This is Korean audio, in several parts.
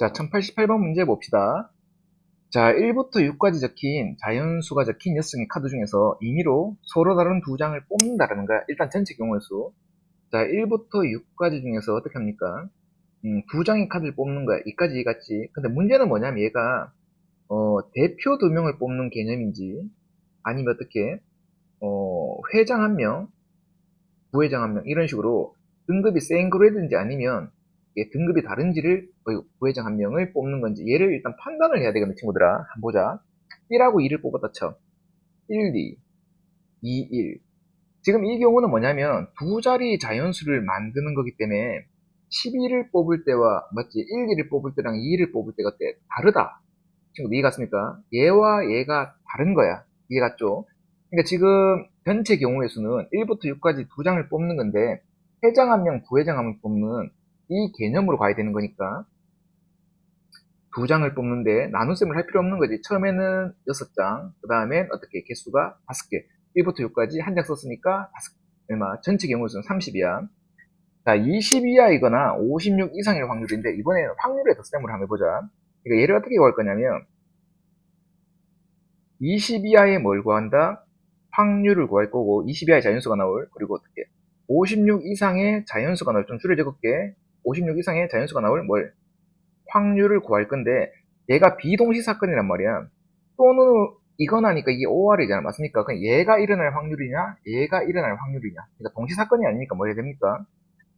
자, 1088번 문제 봅시다. 자, 1부터 6까지 적힌 자연수가 적힌 6장의 카드 중에서 임의로 서로 다른 두 장을 뽑는다라는 거야. 일단 전체 경우의 수. 자, 1부터 6까지 중에서 어떻게 합니까? 음, 두 장의 카드를 뽑는 거야. 이까지 이같이. 근데 문제는 뭐냐면 얘가 어, 대표 두 명을 뽑는 개념인지 아니면 어떻게 어, 회장 한 명, 부회장 한 명 이런 식으로 등급이 센 그레이드인지 아니면 등급이 다른지를 어, 부회장 한 명을 뽑는 건지 얘를 일단 판단을 해야 되겠네 친구들아. 한번 보자. 1하고 2를 뽑았다 쳐. 1, 2, 2, 1 지금 이 경우는 뭐냐면 두 자리 자연수를 만드는 거기 때문에 12를 뽑을 때와 맞지 1, 2를 뽑을 때랑 2를 뽑을 때가 때 다르다. 친구 이해 갔습니까? 얘와 얘가 다른 거야. 이해 갔죠? 그러니까 지금 전체 경우의 수는 1부터 6까지 두 장을 뽑는 건데 회장 한 명, 부회장 한 명 뽑는 이 개념으로 가야 되는 거니까 두 장을 뽑는데 나눗셈을 할 필요 없는 거지. 처음에는 6장, 그 다음엔 어떻게 개수가 5개. 1부터 6까지 한 장 썼으니까 5, 얼마? 전체 경우 수는 30이야. 자, 20 이하이거나 56 이상일 확률인데 이번에는 확률의 덧셈을 한번 해보자. 그러니까 얘를 어떻게 구할 거냐면 20 이하에 뭘 구한다? 확률을 구할 거고 20 이하의 자연수가 나올 그리고 어떻게 56 이상의 자연수가 나올 좀 줄여 적을게 56 이상의 자연수가 나올 뭘? 확률을 구할 건데 얘가 비동시 사건이란 말이야. 또는 이건 하니까 이게 OR이잖아. 맞습니까? 그럼 얘가 일어날 확률이냐? 얘가 일어날 확률이냐? 그러니까 동시 사건이 아니니까 뭐 해야 됩니까?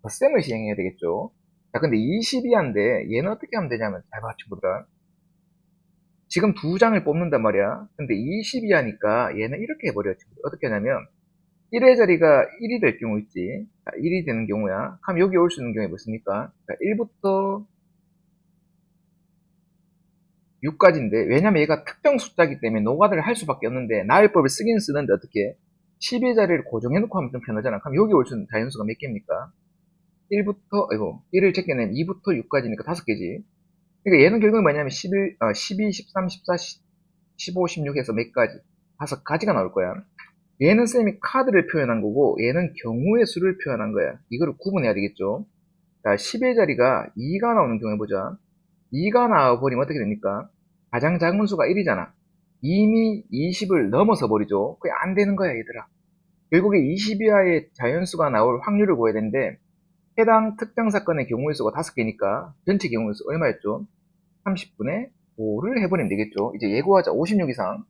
덧셈을 시행해야 되겠죠. 자 근데 22한데 얘는 어떻게 하면 되냐면 잘 봐 친구들아. 지금 두 장을 뽑는단 말이야. 근데 22하니까 얘는 이렇게 해버려 친구들. 어떻게 하냐면 1의 자리가 1이 될 경우 있지. 자, 1이 되는 경우야. 그럼 여기 올 수 있는 경우에 뭐습니까? 자, 1부터 6까지인데, 왜냐면 얘가 특정 숫자이기 때문에 노가다를 할 수밖에 없는데, 나열법을 쓰긴 쓰는데 어떻게? 10의 자리를 고정해놓고 하면 좀 편하잖아. 그럼 여기 올 수 있는 자연수가 몇 개입니까? 1부터, 아이고, 1을 제껴내면 2부터 6까지니까 5개지. 그러니까 얘는 결국은 뭐냐면 11, 어, 12, 13, 14, 15, 16에서 몇 가지? 5가지가 나올 거야. 얘는 쌤이 카드를 표현한 거고 얘는 경우의 수를 표현한 거야. 이거를 구분해야 되겠죠. 자, 10의 자리가 2가 나오는 경우 해보자. 2가 나와버리면 어떻게 됩니까? 가장 작은 수가 1이잖아. 이미 20을 넘어서 버리죠. 그게 안 되는 거야, 얘들아. 결국에 20 이하의 자연수가 나올 확률을 구해야 되는데 해당 특정 사건의 경우의 수가 5개니까 전체 경우의 수 얼마였죠? 30분의 5를 해버리면 되겠죠. 이제 예고하자 56 이상.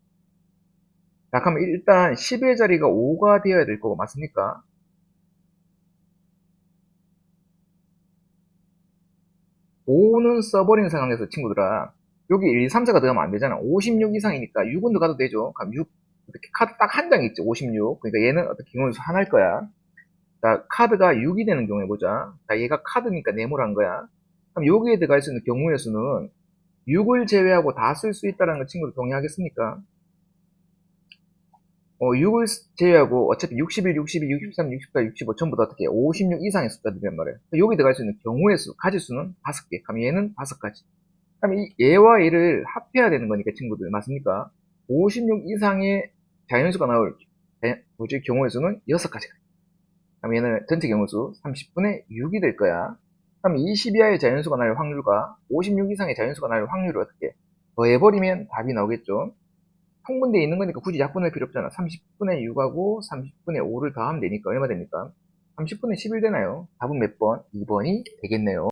자, 그러면 일단 10의 자리가 5가 되어야 될 거고, 맞습니까? 오는 써버린 상황에서 친구들아, 여기 1, 2, 3, 4가 들어가면 안 되잖아. 56 이상이니까 6은 들어가도 되죠. 그럼 6, 이렇게 카드 딱 한 장 있지, 56. 그러니까 얘는 어떻게 경우에서 하나일 거야. 자, 카드가 6이 되는 경우 해보자. 자, 얘가 카드니까 네모란 거야. 그럼 여기에 들어갈 수 있는 경우의 수는 6을 제외하고 다 쓸 수 있다는 걸 친구들 동의하겠습니까? 어, 6을 제외하고 어차피 61, 62, 63, 64, 65 전부 다 어떻게 56 이상의 숫자들이란 말이에요. 여기 들어갈 수 있는 경우의 수, 가지 수는 5개. 그럼 얘는 5가지. 그럼 이 얘와 얘를 합해야 되는 거니까 친구들 맞습니까? 56 이상의 자연수가 나올 뭐지 경우의 수는 6가지가. 그럼 얘는 전체 경우 수 30분의 6이 될 거야. 그럼 20 이하의 자연수가 나올 확률과 56 이상의 자연수가 나올 확률을 어떻게 더해버리면 답이 나오겠죠. 통분되어 있는 거니까 굳이 약분할 필요 없잖아. 30분의 6하고 30분의 5를 더하면 되니까 얼마 됩니까? 30분의 11 되나요? 답은 몇 번? 2번이 되겠네요.